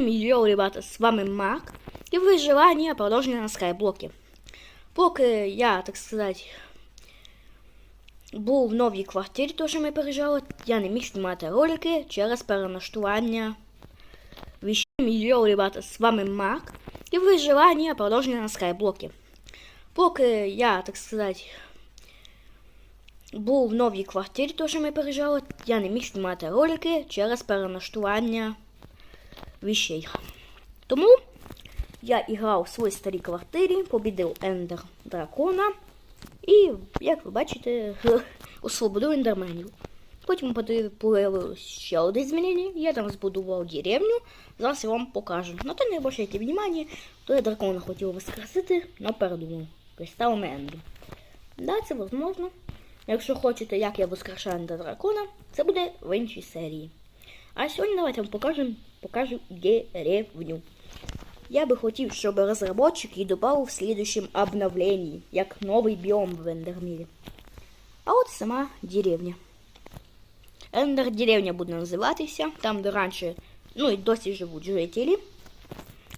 Йоу, ребята, з вами Мак. І виживання продовження на скайблокі. Поки я, так сказати, був в новій квартирі, то що ми я не міг знімати ролики через перенаштування вещей. Йоу, ребята, з вами Мак. І виживання продовження на скайблокі. Поки я, так сказати, був в новій квартирі, то що ми я не міг знімати ролики через перенаштування вещей. Тому я грав в своїй старій квартирі, побідив ендер дракона і, як ви бачите, освободив ендерменів. Потім появилось ще одне змінення, я там збудував деревню, зараз я вам покажу. На то не обращайте внимання, то я дракона хотів воскресити, але передумав. Кристал Менду. Да, це можливо. Якщо хочете, як я воскрешаю ендер дракона, це буде в іншій серії. А сьогодні давайте вам покажем, покажу деревню. Я би хотів, щоб розробник її додав в слідущем обновленні, як новий біом в Ендермірі. А от сама деревня. Ендер деревня буде називатися, там де раніше, ну і досі живуть жителі.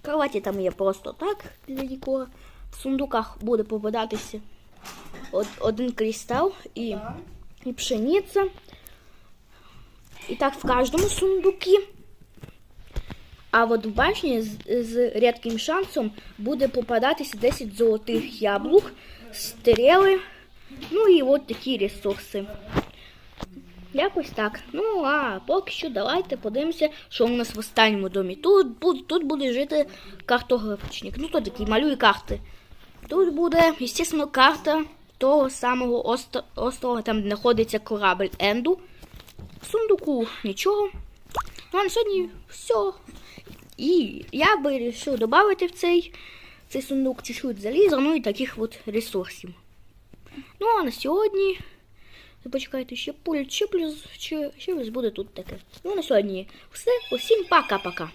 Кроваті там є просто так для декора. В сундуках буде попадатися од- один кристал і, і пшениця. І так в кожному сундукі. А от в башні з, з рідким шансом буде попадатися 10 золотих яблук, стріли, ну і от такі ресурси. Якось так. Ну, а поки що давайте подивимося, що у нас в останньому домі. Тут, тут буде жити картографічник. Ну, то такий малює карти. Тут буде, звісно, карта того самого остро- острова, там знаходиться корабль Енду. В сундуку нічого. Ну, а на сьогодні все. І я би вирішив додати в цей, цей сундук чуть-чуть заліза, ну і таких от ресурсів. Ну, а на сьогодні. Почекайте, ще пульт ще плюс, ще, ще буде тут таке. Ну, на сьогодні все. Усім пока-пока.